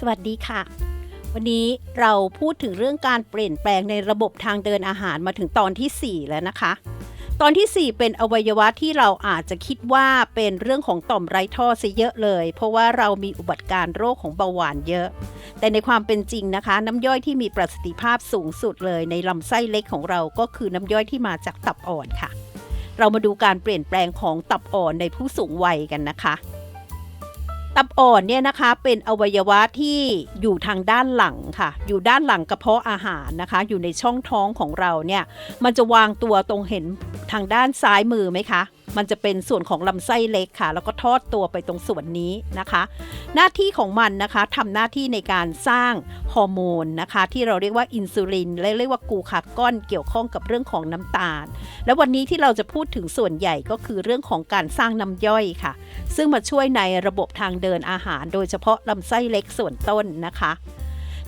สวัสดีค่ะ วันนี้เราพูดถึงเรื่องการเปลี่ยนแปลงในระบบทางเดินอาหารมาถึงตอนทีสี่4 แล้วนะคะ ตอนทีสี่ 4 เป็นอวัยวะที่เราอาจจะคิดว่าเป็นเรื่องของต่อมไรท่อซะเยอะเลย เพราะว่าเรามีอุบัติการ์โรคของเบาหวานเยอะ แต่ในความเป็นจริงนะคะ น้ำย่อยที่มีประสิทธิภาพสูงสุดเลยในลำไส้เล็กของเราก็คือน้ำย่อยที่มาจากตับอ่อนค่ะ เรามาดูการเปลี่ยนแปลงของตับอ่อนในผู้สูงวัยกันนะคะ ตับอ่อนเนี่ยนะคะเป็นอวัยวะที่อยู่ทางด้านหลังค่ะ อยู่ด้านหลังกระเพาะอาหารนะคะ อยู่ในช่องท้องของเราเนี่ยมันจะวางตัวตรงเห็นทางด้านซ้ายมือไหมคะ มันจะเป็นส่วนของลำไส้เล็กค่ะ แล้วก็ทอดตัวไปตรงส่วนนี้นะคะ หน้าที่ของมันนะคะทำหน้าที่ในการสร้างฮอร์โมนนะคะ ที่เราเรียกว่าอินซูลินและเรียกว่ากูคาก้อนเกี่ยวข้องกับเรื่องของน้ำตาล และวันนี้ที่เราจะพูดถึงส่วนใหญ่ก็คือเรื่องของการสร้างน้ำย่อยค่ะ ซึ่งมาช่วยในระบบทางเดินอาหาร โดยเฉพาะลำไส้เล็กส่วนต้นนะคะ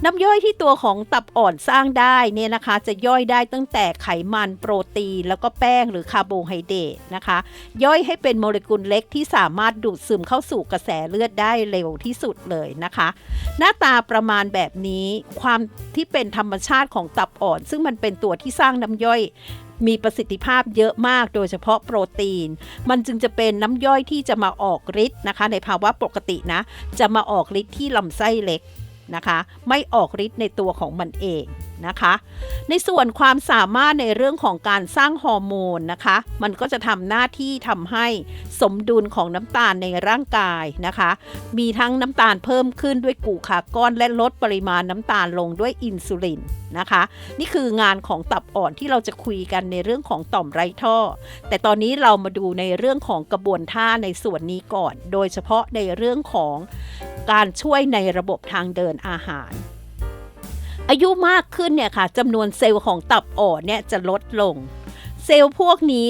น้ำย่อยที่ตัวของตับอ่อนสร้างได้เนี่ยนะคะ จะย่อยได้ตั้งแต่ไขมันโปรตีน แล้วก็แป้งหรือคาร์โบไฮเดรตนะคะ ย่อยให้เป็นโมเลกุลเล็กที่สามารถดูดซึมเข้าสู่กระแสเลือดได้เร็วที่สุดเลยนะคะ หน้าตาประมาณแบบนี้ความที่เป็นธรรมชาติของตับอ่อน ซึ่งมันเป็นตัวที่สร้างน้ำย่อยมีประสิทธิภาพเยอะมากโดยเฉพาะโปรตีน มันจึงจะเป็นน้ำย่อยที่จะมาออกฤทธิ์นะคะ ในภาวะปกตินะ จะมาออกฤทธิ์ที่ลำไส้เล็ก นะคะ ไม่ออกฤทธิ์ในตัวของมันเองนะคะ ในส่วนความสามารถในเรื่องของการสร้างฮอร์โมนนะคะ มันก็จะทำหน้าที่ทำให้สมดุลของน้ำตาลในร่างกายนะคะ มีทั้งน้ำตาลเพิ่มขึ้นด้วยกูคาก้อนและลดปริมาณน้ำตาลลงด้วยอินซูลินนะคะ นี่คืองานของตับอ่อนที่เราจะคุยกันในเรื่องของต่อมไรท่อ แต่ตอนนี้เรามาดูในเรื่องของกระบวนท่าในส่วนนี้ก่อน โดยเฉพาะในเรื่องของ การช่วยในระบบทางเดินอาหาร อายุมากขึ้นเนี่ยค่ะจำนวนเซลล์ของตับอ่อนเนี่ยจะลดลง เซลล์พวกนี้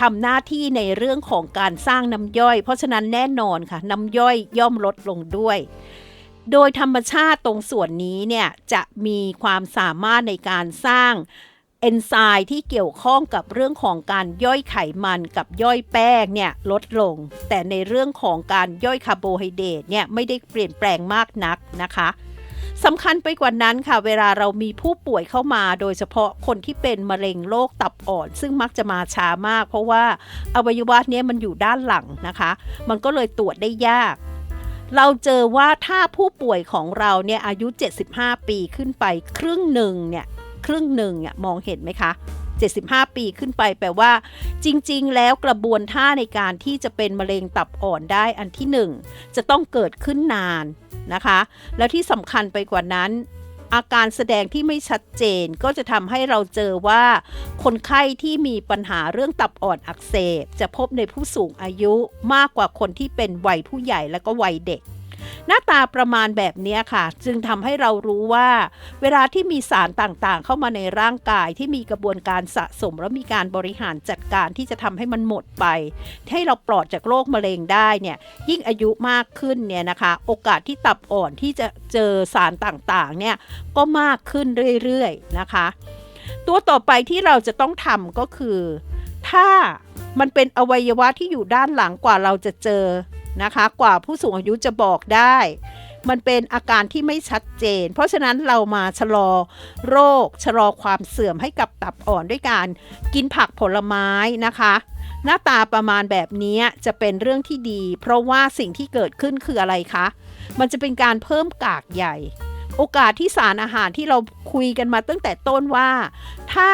ทำหน้าที่ในเรื่องของการสร้างน้ำย่อย เพราะฉะนั้นแน่นอนค่ะน้ำย่อยย่อมลดลงด้วยโดยธรรมชาติตรงส่วนนี้เนี่ยจะมีความสามารถในการสร้าง เอนไซม์ที่เกี่ยวข้องกับเรื่องของการย่อยไขมันกับย่อยแป้งเนี่ยลดลง แต่ในเรื่องของการย่อยคาร์โบไฮเดรตเนี่ยไม่ได้เปลี่ยนแปลงมากนักนะคะสำคัญไปกว่านั้นค่ะ เวลาเรามีผู้ป่วยเข้ามา โดยเฉพาะคนที่เป็นมะเร็งโรคตับอ่อน ซึ่งมักจะมาช้ามาก เพราะว่าอวัยวะเนี้ยมันอยู่ด้านหลังนะคะ มันก็เลยตรวจได้ยาก เราเจอว่าถ้าผู้ป่วยของเราเนี่ยอายุ 75 ปีขึ้นไปครึ่งหนึ่งเนี่ย ครึ่งหนึ่งเนี่ยมองเห็นไหมคะ 75 ปีขึ้นไปแปลว่า จริง ๆ แล้วกระบวนท่าในการที่จะเป็นมะเร็งตับอ่อนได้อันที่ 1 จะต้องเกิดขึ้นนานนะคะ แล้วที่สำคัญไปกว่านั้นอาการแสดงที่ไม่ชัดเจนก็จะทำให้เราเจอว่า คนไข้ที่มีปัญหาเรื่องตับอ่อนอักเสบ จะพบในผู้สูงอายุมากกว่าคนที่เป็นวัยผู้ใหญ่และก็วัยเด็ก หน้าตาประมาณแบบนี้ค่ะ จึงทำให้เรารู้ว่า เวลาที่มีสารต่างๆ เข้ามาในร่างกายที่มีกระบวนการสะสม แล้วมีการบริหารจัดการที่จะทำให้มันหมดไป ให้เราปลอดจากโรคมะเร็งได้เนี่ยยิ่งอายุมากขึ้นเนี่ยนะคะ โอกาสที่ตับอ่อนที่จะเจอสารต่างๆเนี่ยก็มากขึ้นเรื่อยๆนะคะ ตัวต่อไปที่เราจะต้องทำก็คือ ถ้ามันเป็นอวัยวะที่อยู่ด้านหลังกว่าเราจะเจอ นะคะ กว่าผู้สูงอายุจะบอกได้ มันเป็นอาการที่ไม่ชัดเจน เพราะฉะนั้นเรามาชะลอโรค ชะลอความเสื่อมให้กับตับอ่อนด้วยการกินผักผลไม้นะคะหน้าตาประมาณแบบนี้จะเป็นเรื่องที่ดี เพราะว่าสิ่งที่เกิดขึ้นคืออะไรคะ มันจะเป็นการเพิ่มกากใหญ่ โอกาสที่สารอาหารที่เราคุยกันมาตั้งแต่ต้นว่า ถ้า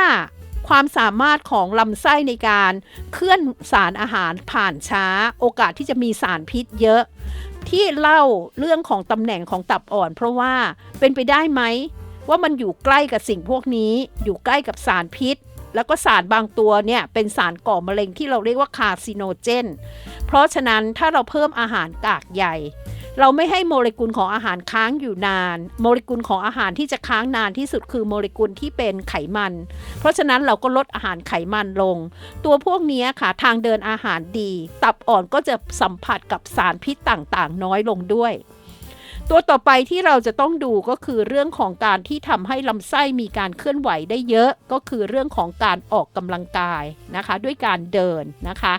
ความสามารถของลำไส้ในการเคลื่อนสารอาหารผ่านช้า โอกาสที่จะมีสารพิษเยอะ ที่เล่าเรื่องของตำแหน่งของตับอ่อน เพราะว่าเป็นไปได้ไหม ว่ามันอยู่ใกล้กับสิ่งพวกนี้ อยู่ใกล้กับสารพิษ แล้วก็สารบางตัวเนี่ยเป็นสารก่อมะเร็งที่เราเรียกว่าคาซิโนเจน เพราะฉะนั้นถ้าเราเพิ่มอาหารกากใหญ่ เราไม่ให้โมเลกุลของอาหารค้างอยู่นาน โมเลกุลของอาหารที่จะค้างนานที่สุดคือโมเลกุลที่เป็นไขมัน เพราะฉะนั้นเราก็ลดอาหารไขมันลง ตัวพวกนี้ค่ะทางเดินอาหารดี ตับอ่อนก็จะสัมผัสกับสารพิษต่างๆ น้อยลงด้วยตัวต่อไปที่เราจะต้องดูก็คือเรื่องของการที่ทำให้ลำไส้มีการเคลื่อนไหวได้เยอะ ก็คือเรื่องของการออกกำลังกายนะคะ ด้วยการเดินนะคะ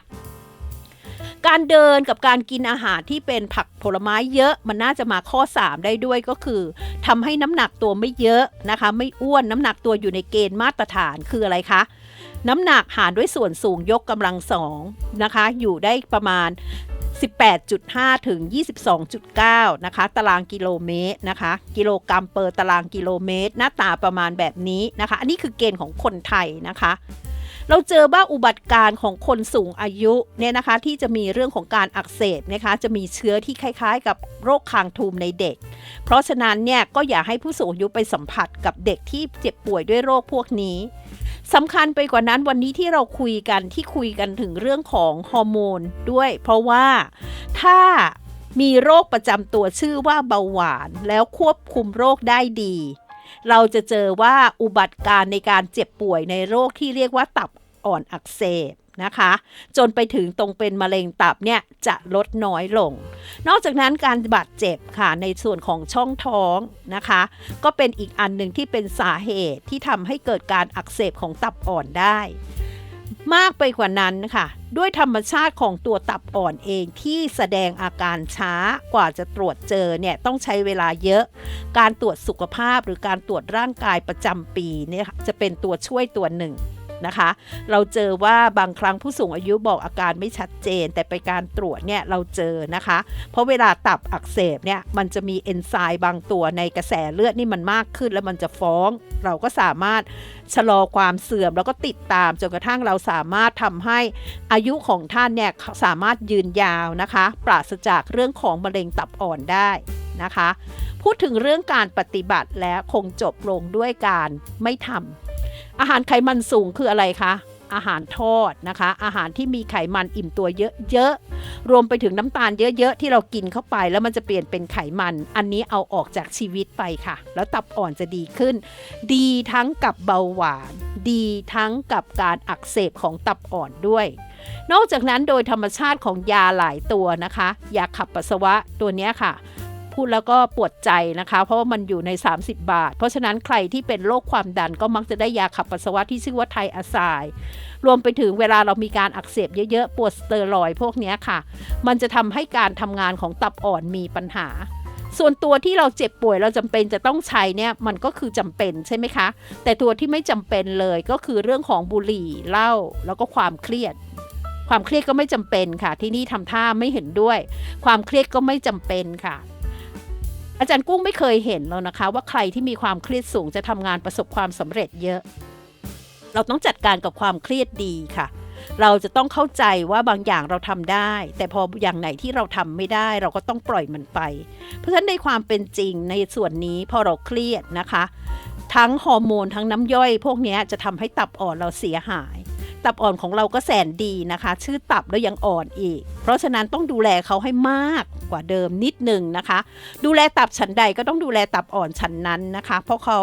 การเดินกับการกินอาหารที่เป็นผักผลไม้เยอะมันน่าจะมาข้อ 3 ได้ด้วยก็คือทำให้น้ำหนักตัวไม่เยอะนะคะ ไม่อ้วนน้ำหนักตัวอยู่ในเกณฑ์มาตรฐานคืออะไรคะน้ำหนักหารด้วยส่วนสูงยกกำลังสองนะคะ อยู่ได้ประมาณ 18.5 ถึง 22.9 นะคะ ตารางกิโลเมตรนะคะ กิโลกรัมเปอร์ตารางกิโลเมตร หน้าตาประมาณแบบนี้นะคะ อันนี้คือเกณฑ์ของคนไทยนะคะ เราเจอว่าอุบัติการของคนสูงอายุเนี่ยนะคะที่จะมีเรื่องของการอักเสบนะคะจะมีเชื้อที่คล้ายๆ กับโรคคางทูมในเด็ก เพราะฉะนั้นเนี่ยก็อย่าให้ผู้สูงอายุไปสัมผัสกับเด็กที่เจ็บป่วยด้วยโรคพวกนี้สำคัญไปกว่านั้นวันนี้ที่เราคุยกันที่คุยกันถึงเรื่องของฮอร์โมนด้วย เพราะว่าถ้ามีโรคประจำตัวชื่อว่าเบาหวานแล้วควบคุมโรคได้ดี เราจะเจอว่าอุบัติการในการเจ็บป่วยในโรคที่เรียกว่าตับ อ่อนอักเสบนะคะ จนไปถึงตรงเป็นมะเร็งตับเนี่ยจะลดน้อยลง นอกจากนั้นการบาดเจ็บค่ะในส่วนของช่องท้องนะคะ ก็เป็นอีกอันหนึ่งที่เป็นสาเหตุที่ทำให้เกิดการอักเสบของตับอ่อนได้ มากไปกว่านั้นค่ะ ด้วยธรรมชาติของตัวตับอ่อนเองที่แสดงอาการช้ากว่าจะตรวจเจอเนี่ยต้องใช้เวลาเยอะ การตรวจสุขภาพหรือการตรวจร่างกายประจำปีเนี่ยจะเป็นตัวช่วยตัวหนึ่ง นะคะ เราเจอว่าบางครั้งผู้สูงอายุบอกอาการไม่ชัดเจน แต่ไปการตรวจเนี่ยเราเจอนะคะ เพราะเวลาตับอักเสบเนี่ยมันจะมีเอนไซม์บางตัวในกระแสเลือดนี่มันมากขึ้น แล้วมันจะฟ้อง เราก็สามารถชะลอความเสื่อมแล้วก็ติดตามจนกระทั่งเราสามารถทำให้อายุของท่านเนี่ยสามารถยืนยาวนะคะ ปราศจากเรื่องของมะเร็งตับอ่อนได้นะคะ พูดถึงเรื่องการปฏิบัติแล้วคงจบลงด้วยการไม่ทำ อาหารไขมันสูงคืออะไรคะอาหารทอดนะคะ อาหารที่มีไขมันอิ่มตัวเยอะๆรวมไปถึงน้ำตาลเยอะๆที่เรากินเข้าไป แล้วมันจะเปลี่ยนเป็นไขมัน อันนี้เอาออกจากชีวิตไปค่ะ แล้วตับอ่อนจะดีขึ้น ดีทั้งกับเบาหวาน ดีทั้งกับการอักเสบของตับอ่อนด้วย นอกจากนั้นโดยธรรมชาติของยาหลายตัวนะคะ ยาขับปัสสาวะตัวนี้ค่ะ พูดแล้วก็ปวดใจนะคะ เพราะว่ามันอยู่ใน 30 บาท เพราะฉะนั้นใครที่เป็นโรคความดันก็มักจะได้ยาขับปัสสาวะที่ชื่อว่าไทอาไซรวมไปถึงเวลาเรามีการอักเสบเยอะๆ ปวดสเตอรอยพวกนี้ค่ะ มันจะทำให้การทำงานของตับอ่อนมีปัญหาส่วนตัวที่เราเจ็บป่วยเราจำเป็นจะต้องใช้เนี่ยมันก็คือจำเป็นใช่ไหมคะ แต่ตัวที่ไม่จำเป็นเลยก็คือเรื่องของบุหรี่เหล้าแล้วก็ความเครียด ความเครียดก็ไม่จำเป็นค่ะ ที่นี่ทำท่าไม่เห็นด้วย ความเครียดก็ไม่จำเป็นค่ะ อาจารย์กุ้งไม่เคยเห็นแล้วนะคะ ว่าใครที่มีความเครียดสูงจะทำงานประสบความสำเร็จเยอะ เราต้องจัดการกับความเครียดดีค่ะ เราจะต้องเข้าใจว่าบางอย่างเราทำได้ แต่พออย่างไหนที่เราทำไม่ได้ เราก็ต้องปล่อยมันไป เพราะฉะนั้นในความเป็นจริงในส่วนนี้พอเราเครียดนะคะ ทั้งฮอร์โมนทั้งน้ำย่อย พวกนี้จะทำให้ตับอ่อนเราเสียหาย ตับอ่อนของเราก็แสนดีนะคะ ชื่อตับแล้วยังอ่อนอีก เพราะฉะนั้นต้องดูแลเขาให้มากกว่าเดิมนิดหนึ่งนะคะ ดูแลตับชั้นใดก็ต้องดูแลตับอ่อนชั้นนั้นนะคะ เพราะเขา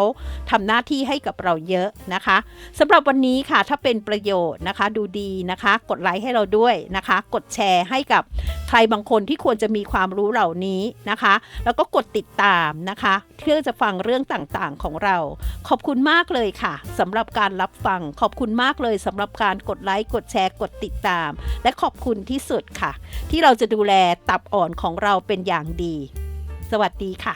ทำหน้าที่ให้กับเราเยอะนะคะสำหรับวันนี้ค่ะถ้าเป็นประโยชน์นะคะ ดูดีนะคะ กดไลค์ให้เราด้วยนะคะ กดแชร์ให้กับใครบางคนที่ควรจะมีความรู้เหล่านี้นะคะ แล้วก็กดติดตามนะคะเพื่อจะฟังเรื่องต่างๆของเรา ขอบคุณมากเลยค่ะสำหรับการรับฟังขอบคุณมากเลยสำหรับการกดไลค์กดแชร์กดติดตาม และขอบคุณที่สุดค่ะ ที่เราจะดูแลตับอ่อนของเราเป็นอย่างดี สวัสดีค่ะ